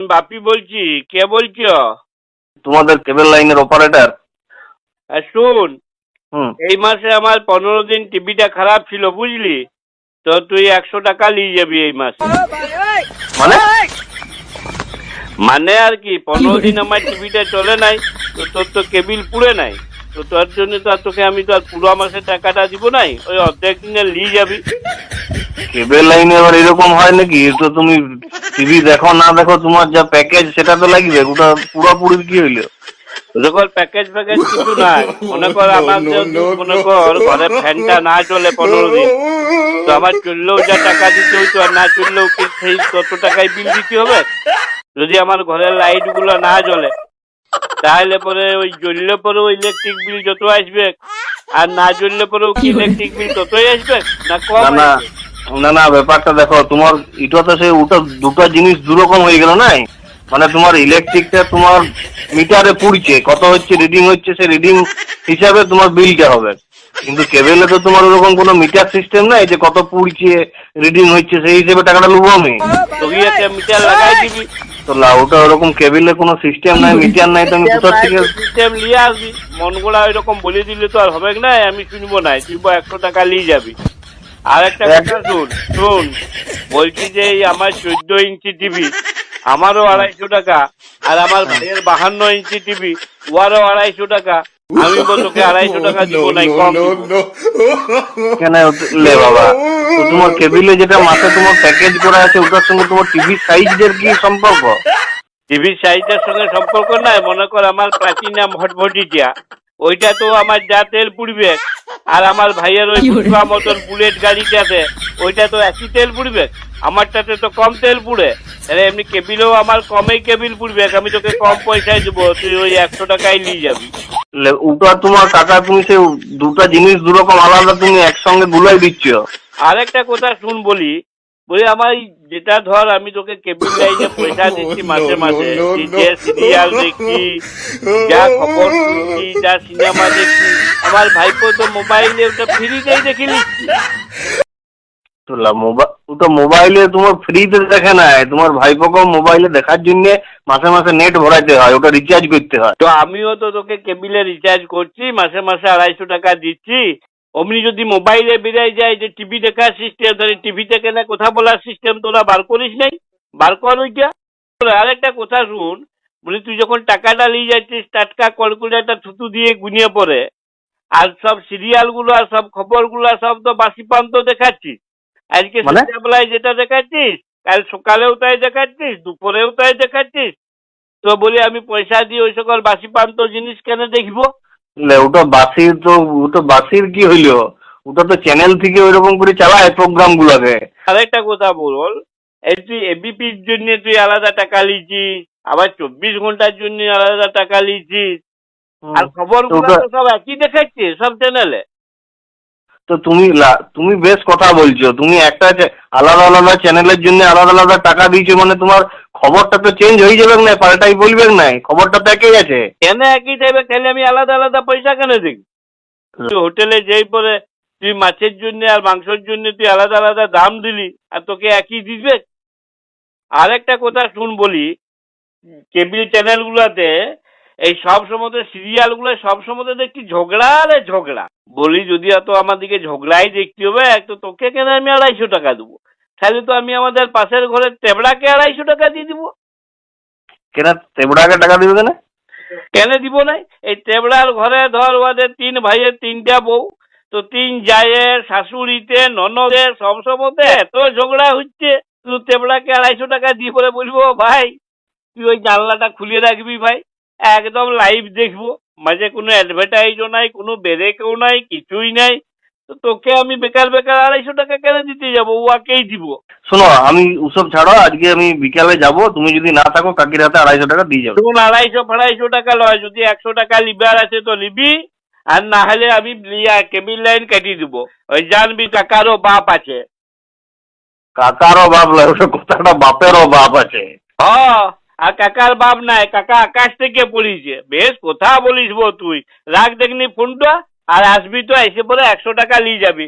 বাপি বলছি কে বলছো? তোমাদের কেবল লাইনের অপারেটর শুন এই মাসে আমার পনেরো দিন টিভিটা খারাপ ছিল বুঝলি? তো তুই একশো টাকা নিয়ে যাবি এই মাসে। মানে? মানে আর কি পনেরো দিন আমার টিভিটা চলে নাই তো তোর তো কেবিল পুড়ে নাই। তো তোর জন্য তো আর তোকে আমি তো আর পুরো মাসের টাকাটা দিব নাই। ওই অর্ধেক দিনে নিয়ে যাবি কেবল লাইনে এবার এরকম হয় নাকি? তো তুমি টিভি দেখো না দেখো তোমার যা প্যাকেজ সেটা তো লাগবে। ওটা পুরোপুরি কি হইল? যখন প্যাকেজ প্যাকেজ কিছু নাই। মনে কর আমার মনে কর ঘরে ফ্যানটা না চলে পনেরো দিন। তো আমার চললেও যা টাকা দিতে হইতো আর না চললেও কি সেই তত টাকায় বিল দিতে হবে? যদি আমার ঘরের লাইটগুলো না জ্বলে। তাহলে পরে ওই জ্বললে পরেও ইলেকট্রিক বিল যত আসবে আর না জ্বললে পরেও কি ইলেকট্রিক বিল ততই আসবে না কম না না না না ব্যাপারটা দেখো তোমার এটা তো সে ওটা দুটো জিনিস দুরকম হয়ে গেল নাই? মানে তোমার ইলেকট্রিকটা তোমার মিটারে পুড়ছে কত হচ্ছে রিডিং হচ্ছে সে রিডিং হিসাবে তোমার বিলটা হবে। কিন্তু কেবেলে তো তোমার ওরকম কোনো মিটার সিস্টেম নাই যে কত পুড়ছে রিডিং হচ্ছে সেই হিসেবে টাকাটা নেব আমি। মিটার লাগাই দিবি। তো লাউটা ওরকম কেবিলে কোনো সিস্টেম নাই মিটার নাই তো আমি কোথার থেকে সিস্টেম নিয়ে আসবি। মন গোড়া ওইরকম বলে দিলে তো আর হবে না? আমি শুনব না তুই একশো টাকা নিয়ে যাবি। আর একটা কথা শুন শুন। বলছি যে এই আমার চোদ্দ ইঞ্চি টিভি আমারও আড়াইশো টাকা আর আমার ভাইয়ের বাহান্ন ইঞ্চি টিভি ওয়ারও আড়াইশো টাকা। আমি বল তোকে আড়াইশো টাকা দিব নাই কম কেন লে বাবা তোমার কেবিলে যেটা মাসে তোমার প্যাকেজ করা আছে ওটার সঙ্গে তোমার টিভি সাইজের কি সম্পর্ক? টিভির সাইজের সঙ্গে সম্পর্ক নাই মনে কর আমার ওইটা তো আমার যা তেল পুড়বে আর আমার ভাইয়ের ওই পুষ্পা মতন বুলেট গাড়িটাতে ওইটা তো একই তেল পুড়বে। আমারটাতে তো কম তেল পুড়ে। তাহলে এমনি কেবিলেও আমার কমেই কেবিল পুড়বে আমি তোকে কম পয়সায় দেবো তুই ওই একশো টাকায় নিয়ে যাবি। ওটা তোমার টাকা তুমি সে দুটো জিনিস দুরকম আলাদা তুমি একসঙ্গে গুলাই দিচ্ছ। আরেকটা কথা শুন বলি বলি আমার যেটা ধর আমি তোকে কেবিল লাইনে পয়সা দিচ্ছি মাসে মাসে তুই যে সিরিয়াল দেখছি যা খবর শুনছি যা সিনেমা দেখছি আমার ভাইপো তো মোবাইলে ওটা ফ্রিতেই দেখে নিচ্ছি। তো লা, মোবা- ওটা মোবাইলে তোমার ফ্রিতে দেখে নাই তোমার ভাইপোকে মোবাইলে দেখার জন্য মাসে মাসে নেট ভরাইতে হয় ওটা রিচার্জ করতে হয়। তো আমিও তো তোকে কেবিলে রিচার্জ করছি মাসে মাসে আড়াইশো টাকা দিচ্ছি। অমনি যদি মোবাইলে বেরিয়ে যায় যে টিভি দেখার সিস্টেম তাহলে টিভি থেকে না কথা বলার সিস্টেম তোরা বার করিস নাই? বার কর ওইটা। আরেকটা কথা শুন বলি তুই যখন টাকাটা নিয়ে যাচ্ছিস টাটকা ক্যালকুলেটার থুতু দিয়ে গুনিয়ে পড়ে আর সব সিরিয়ালগুলো আর সব খবরগুলো সব তো বাসি পান্ত দেখাচ্ছিস। আজকে মানে? সন্ধ্যাবেলায় যেটা দেখাচ্ছিস কাল সকালেও তাই দেখাচ্ছিস দুপুরেও তাই দেখাচ্ছিস। তো বলি আমি পয়সা দিয়ে ওই সকল বাসি পান্ত জিনিস কেন দেখব? ওটা বাসির তো ওটা বাসির কি হইল? ওটা তো চ্যানেল থেকে ওইরকম করে চালায় প্রোগ্রাম গুলাকে আরেকটা কথা বল এই তুই এবিপির জন্য তুই আলাদা টাকা লিছিস আবার চব্বিশ ঘণ্টার জন্য আলাদা টাকা লিছিস আর খবর সব একই দেখাচ্ছে সব চ্যানেলে তো তুমি তুমি বেশ কথা বলছো। তুমি একটা আলাদা আলাদা চ্যানেলের জন্য আলাদা আলাদা টাকা দিয়েছ মানে তোমার খবরটা তো চেঞ্জ হয়ে যাবে না, পাল্টাই বলবে না, খবরটা তো একই আছে। কেন একই টাইপে খালি আমি আলাদা আলাদা পয়সা কেন দেখি তুই হোটেলে যেই পরে তুই মাছের জন্য আর মাংসের জন্য তুই আলাদা আলাদা দাম দিলি, আর তোকে একই দিবে? আরেকটা কথা শুন বলি কেবিল চ্যানেলগুলোতে এই সব সময় সিরিয়ালগুলো সব সময় দেখছি ঝগড়া আরে ঝগড়া। বলি যদি এত আমাদেরকে ঝগড়াই দেখতে হবে এক তো তোকে কেন আমি আড়াইশো টাকা দেবো? তাহলে তো আমি আমাদের পাশের ঘরের টেবড়াকে আড়াইশো টাকা দিয়ে দিব। কেন? তেবড়াকে টাকা দিবে কেন? কেন দিব নাই এই টেবড়ার ঘরে ধর ওদের তিন ভাইয়ের তিনটা বউ। তো তিন জায়ের শাশুড়িতে ননদে সব সময়তে এত ঝগড়া হচ্ছে। তুই টেবড়াকে আড়াইশো টাকা দিয়ে পরে বলব ভাই তুই ওই জানলাটা খুলে রাখবি ভাই। একদম লাইভ দেখব। মাঝে কোনো অ্যাডভার্টাইজও নাই কোনো বেরেকেও নাই কিছুই নাই। তো তোকে আমি বেকার বেকার আড়াইশো টাকা কেন দিতে যাব? ওয়াকেই দিব। শোনো আমি ওসব ছাড়ো আজকে আমি বিকালে যাব। তুমি যদি না থাকো কাকির হাতে আড়াইশো টাকা দিয়ে যাবে। ধরুন আড়াইশো ফাড়াইশো টাকা লয়। যদি একশো টাকা লিবার আছে তো নিবি। আর না হলে আমি কেবিল লাইন কেটে দিব। ওই জানবি কাকারও বাপ আছে। কাকারও বাপ নয় ওসব কথাটা বাপেরও বাপ আছে। হ। আর কাকার বাপ নাই, কাকা আকাশ থেকে পড়িছে। বেশ, কথা বলিস বো তুই। রাখ দেখনি ফোনটা, আর আসবি তো, এসে পরে একশো টাকা নিয়ে যাবি।